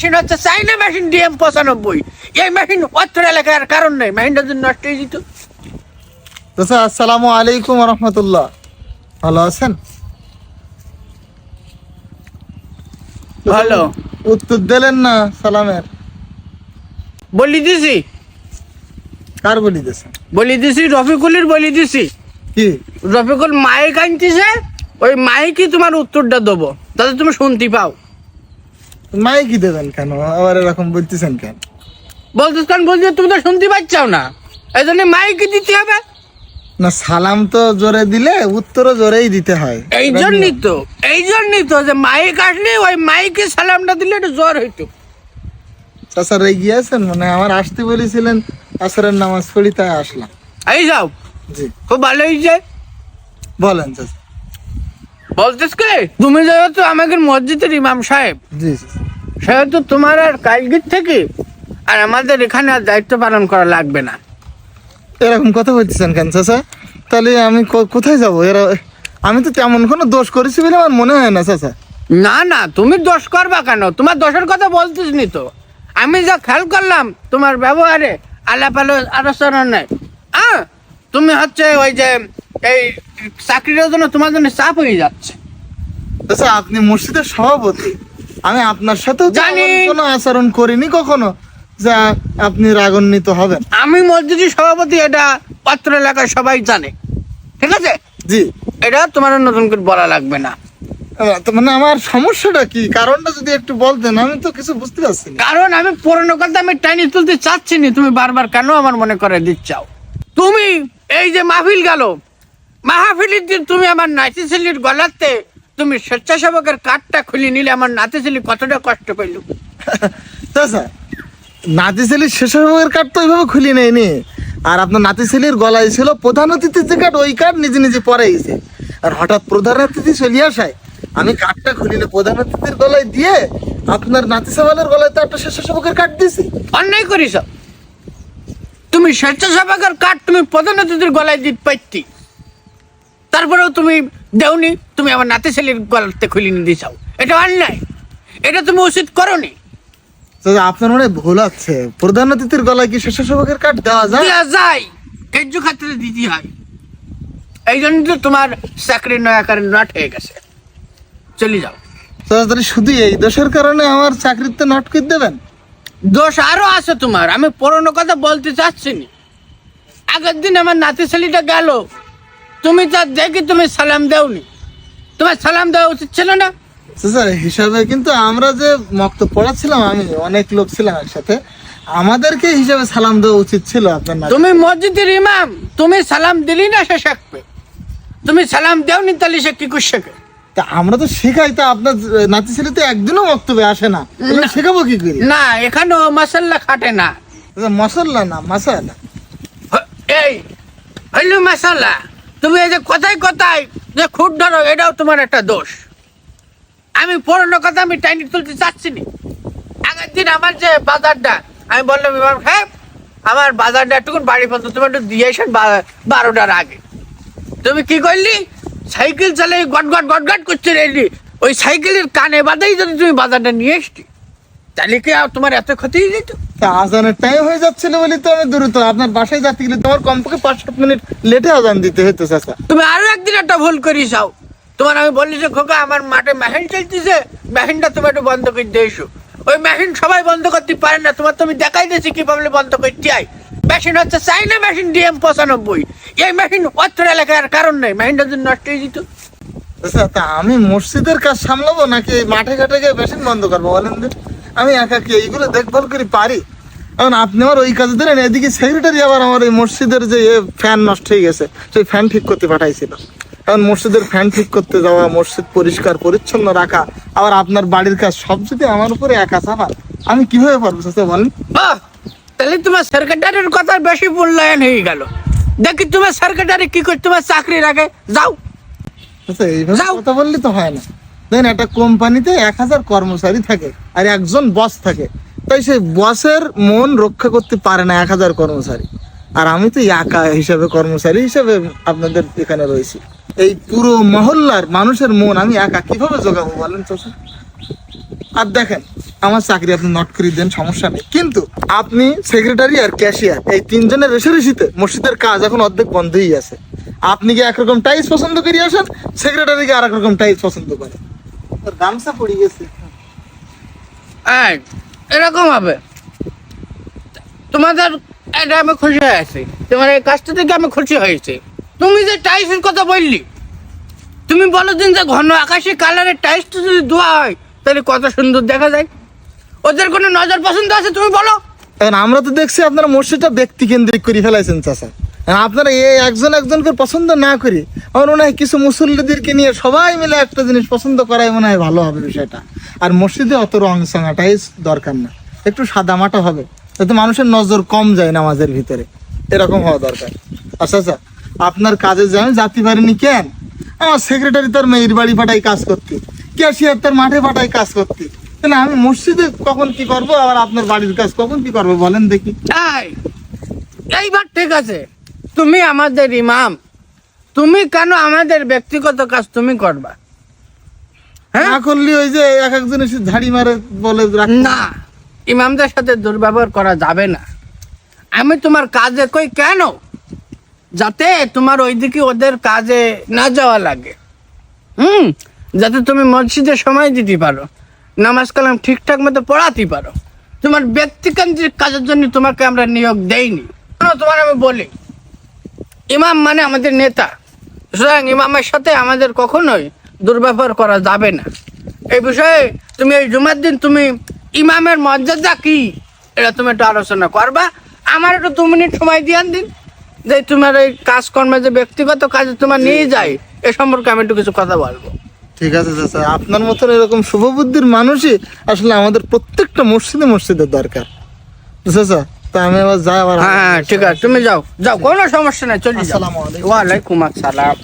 Machine হচ্ছে চাইনা machine DM পঁচানব্বই এই মেশিন অত্র এলাকার কারণ নেই মেশিনটা যদি নষ্ট হয়ে যেত। চাচা আসসালামু আলাইকুম রহমতুল্লাহ। ভালো আছেন? ভালো। উত্তর দিলেন না সালামের। বলি দিছি। কার বলি দিয়েছেন? বলি দিছি রফিকুলের বলি দিছি। কি? রফিকুল মাইক আনতেছে ওই মাইকই তোমার উত্তরটা দেবো তাতে তুমি শুনতে পাও। মাই কি দেবেন কেন? আবার এরকম বলতেছেন কেন? বলছিস কারণ বলছি তুমি তো শুনতে পাচ্ছাও না। এই জন্য মাইকই দিতে হবে। না সালাম তো জোরে দিলে উত্তরও জোরেই দিতে হয়। এই জন্যই তো এই জন্যই তো যে মাইক আসলে ওই মাইকে সালামটা দিলে একটু জ্বর হইতো। চাচা রেগে আছেন মানে আমার আসতে বলেছিলেন আসরের নামাজ পড়ি তাই আসলাম। এই যাও। জি। খুব ভালো হয়েছে। বলেন চাচা। বলতেস কে? তুমি যেহেতু আমাদের মসজিদের ইমাম সাহেব। জি। সেহেতু তোমার আর কালগির থেকে আর আমাদের এখানে আর দায়িত্ব পালন করা লাগবে না। এরকম কথা বলতেছেন কেন চাচা? তাহলে আমি কোথায় যাব? এরা আমি তো তেমন কোনো দোষ করেছি বলে আমার মনে হয় না চাচা। না না তুমি দোষ করবা কেন? তোমার দোষের কথা বলতিস নি তো। আমি যা খেয়াল করলাম তোমার ব্যবহারে আলাপ আলো আলোচনা হ্যাঁ তুমি হচ্ছে ওই যে এই চাকরিটার জন্য তোমার জন্য চাপ হয়ে যাচ্ছে। আচ্ছা আপনি মসজিদের সভাপতি। আমি আপনার সাথেও তো জানি। কোনো আচরণ করিনি কখনো। যা আপনি রাগান্বিত হবেন। আমি মসজিদের সভাপতি এটা পাত্র এলাকায় সবাই জানে। ঠিক আছে? জি। এটা তোমার নতুন করে বলা লাগবে না। মানে আমার সমস্যাটা কি? কারণটা যদি একটু বলতেন আমি তো কিছু বুঝতে পারছি কারণ আমি পুরনো কথা আমি টাইনি তুলতে চাচ্ছি না। তুমি বারবার কেন আমার মনে করে দিচ্ছাও তুমি এই যে মাহফিল গেল মাহফিলের দিন তুমি আমার নাতি ছেলির গলাতে তুমি স্বেচ্ছাসেবকের কার্ডটা খুলে নিলে আমার নাতি ছেলে কতটা কষ্ট পেল চাচা নাতি ছেলির শেষের কার্ড তো ওইভাবে খুলি নেয়নি। আর আপনার নাতি ছেলির গলায় ছিল প্রধান অতিথির যে কার্ড ওই কার্ড নিজে নিজে পরে গেছে। আর হঠাৎ প্রধান অতিথি চলে আসায় আমি কার্ডটা খুলিলে প্রধান অতিথির গলায় দিয়ে আপনার নাতি সাবালের গলায় তো একটা স্বেচ্ছাসেবকের কার্ড দিয়েছি। অন্যায় করিস? তুমি স্বেচ্ছাসেবকের কার্ড তুমি প্রধান অতিথির গলায় দিতে পাইতি। তারপরেও তুমি দেওনি তুমি আমার নাতি ছেলের গলাতে খুলে নিয়ে দিছাও এটা অন্যায়। এটা তুমি উচিত করনি। চাচা, আপনার মনে ভুল আছে। প্রধান অতিথির গলায় কি স্বেচ্ছাসেবকের কার্ড দেওয়া যায়? দেওয়া যায়। কার্য খাতিরে দিতে হয়। এই জন্য তো তোমার চাকরি নয়াকারে নট হয়ে গেছে। চলে যাও। তাহলে শুধু এই দোষের কারণে আমার চাকরিতে নট করে দেবেন? দোষ আরও আছে তোমার। আমি পুরনো কথা বলতে চাচ্ছি না। আগের দিন আমার নাতি ছেলেটা গেল। তুমি তা দেখি তুমি সালাম দেওনি। তোমার সালাম দেওয়া উচিত ছিল না? স্যার হিসাবে কিন্তু আমরা যে মক্ত পড়াচ্ছিলাম আমি অনেক লোক ছিলাম একসাথে। আমাদেরকে হিসাবে সালাম দেওয়া উচিত ছিল আপনার। তুমি মসজিদের ইমাম তুমি সালাম দিলি না সে শিখবে? তুমি সালাম দেওনি তাহলে সে কি শেখে তা আমরা তো শেখাই তা আপনার নাতি ছেলে তো একদিনও বক্তব্যে আসে না। শেখাবো কি করি? না এখানেও মাসাল্লা খাটে না। মশলা না মাসালা হ- এই হইল মাসাল্লা। তুমি এই যে কথায় কথায় যে খুঁট ধরো, এটাও তোমার একটা দোষ। আমি পুরনো কথা আমি টাইনি তুলতে চাচ্ছি না আগের দিন আমার যে বাজারটা, আমি বললাম, ইমাম সাহেব, আমার বাজারটা একটুকুন বাড়ি পর্যন্ত তুমি একটু দিয়ে আসেন বারোটার আগে। তুমি কি করলি? সাইকেল চালিয়ে গট গট গট গট করতে রেলি। ওই সাইকেলের কানে বাদাই যদি তুমি বাজারটা নিয়ে এসছি তাহলে কি আর তোমার এত ক্ষতি হয়ে যেত আজানের টাইম হয়ে যাচ্ছিল বলে তো আমি দ্রুত আপনার বাসায় যাতে গেলে তোমার কমপক্ষে পাঁচ সাত মিনিট লেটে আজান দিতে হতো চাচা। তুমি আরও একদিন একটা ভুল করিস তোমার আমি বললি যে খোকা আমার মাঠে মেশিন চলতেছে মেশিনটা তুমি একটু বন্ধ করে দিয়ে এসো। ওই মেশিন সবাই বন্ধ করতে পারে না তোমার তুমি দেখাই দিয়েছি কীভাবে বন্ধ করতে হয় মেশিন হচ্ছে চাইনা মেশিন ডিএম পঁচানব্বই। এই মেশিন অত্র এলাকার কারণ নেই মেশিনটা যদি নষ্ট হয়ে যেত। তা আমি মসজিদের কাজ সামলাবো নাকি মাঠে ঘাটে গিয়ে মেশিন বন্ধ করব বলেন আমি একা কি এইগুলো দেখভাল করি? পারি। এখন আপনি আমার ওই কাজে দিলেন এদিকে সেক্রেটারি আবার আমার এই মসজিদের যে ফ্যান নষ্ট হয়ে গেছে সেই ফ্যান ঠিক করতে পাঠাইছিল। এখন মসজিদের ফ্যান ঠিক করতে যাওয়া মসজিদ পরিষ্কার পরিচ্ছন্ন রাখা আবার আপনার বাড়ির কাজ সব যদি আমার উপরে একা চাপান আমি কীভাবে পারব চাচা বলেন? তাহলে তোমার সেক্রেটারির কথা বেশি মূল্যায়ন হয়ে গেল। দেখি তোমার সেক্রেটারি কি করে তোমার চাকরির আগে যাও। আচ্ছা এইভাবে যাও। কথা বললে তো হয় না। দেখেন একটা কোম্পানিতে এক হাজার কর্মচারী থাকে আর একজন বস থাকে। তাই সেই বসের মন রক্ষা করতে পারে না এক হাজার কর্মচারী। আর আমি তো একা হিসাবে কর্মচারী হিসাবে আপনাদের এখানে রয়েছি। এই পুরো মহল্লার মানুষের মন আমি একা। কীভাবে জোগাবো বলেন তো আর দেখেন, আমার চাকরি আপনি নট করে দেন, সমস্যা নেই। কিন্তু আপনি সেক্রেটারি আর ক্যাশিয়ার এই তিনজনের রেশারেশিতে মসজিদের কাজ এখন অর্ধেক বন্ধই আছে। আপনি কি একরকম টাইস পছন্দ করে আসেন? সেক্রেটারিকে আর রকম টাইস পছন্দ করে তোর গামছা পড়ে গেছে। এই, এরকম হবে। তোমাদের এটা আমি খুশি হয়েছি তোমার এই কাজটা থেকে আমি খুশি হয়েছি তুমি যে টাইসের কথা বললি তুমি বলো দিন যে ঘন আকাশি কালারের টাইসটা যদি ধোয়া হয় তাহলে কত সুন্দর দেখা যায়। ওদের কোনো নজর পছন্দ আছে তুমি বলো। এখন আমরা তো দেখছি আপনারা মসজিদটা ব্যক্তি কেন্দ্রিক করে ফেলাইছেন চাচা। এখন আপনারা এই একজন একজনকে পছন্দ না করি, আমার মনে হয় কিছু মুসল্লিদেরকে নিয়ে সবাই মিলে একটা জিনিস পছন্দ করাই মনে হয় ভালো হবে বিষয়টা। আর মসজিদে অত রং সাঙাটাই দরকার না। একটু সাদামাটা হবে, যাতে মানুষের নজর কম যায় নামাজের ভিতরে। এরকম হওয়া দরকার। আচ্ছা আচ্ছা আপনার কাজে যে আমি জাতি পারিনি কেন? আমার সেক্রেটারি তার মেয়ের বাড়ি পাঠাই কাজ করতে ক্যাশিয়ার তার মাঠে পাঠাই কাজ করতে। তাহলে আমি মসজিদে কখন কি করব? আবার আপনার বাড়ির কাজ কখন কি করব? বলেন দেখি। এইবার ঠিক আছে। তুমি আমাদের ইমাম। তুমি কেন আমাদের ব্যক্তিগত কাজ তুমি করবা? হ্যাঁ? না করলে ওই যে এক একজন এসে ঝাড়ি মারে বলে না ইমামদের সাথে দুর্ব্যবহার করা যাবে না। আমি তোমার কাজে কই কেন? যাতে তোমার ওইদিকে ওদের কাজে না যাওয়া লাগে। হুম? যাতে তুমি মসজিদে সময় দিতে পারো নামাজ কালাম ঠিকঠাক মতো পড়াতে পারো। তোমার ব্যক্তিকেন্দ্রিক কাজের জন্য তোমাকে আমরা নিয়োগ দেইনি। তোমার আমি বলি? ইমাম মানে আমাদের নেতা। সুতরাং ইমামের সাথে আমাদের কখনোই দুর্ব্যবহার করা যাবে না। এই বিষয়ে তুমি এই জুমার দিন তুমি ইমামের মর্যাদা কি? এটা তুমি একটু আলোচনা করবা। আমার একটু দু মিনিট সময় দিয়ে দিন। যে তোমার এই কাজকর্মে যে ব্যক্তিগত কাজে তোমার নিয়ে যায়, এ সম্পর্কে আমি একটু কিছু কথা বলব। ঠিক আছে, স্যার আপনার মতন এরকম শুভবুদ্ধির মানুষই আসলে আমাদের প্রত্যেকটা মসজিদে মসজিদের দরকার। তা আমি আবার যাই আবার হ্যাঁ ঠিক আছে তুমি যাও। যাও কোনো সমস্যা নাই চলে যাও। ওয়ালাইকুম আসসালাম।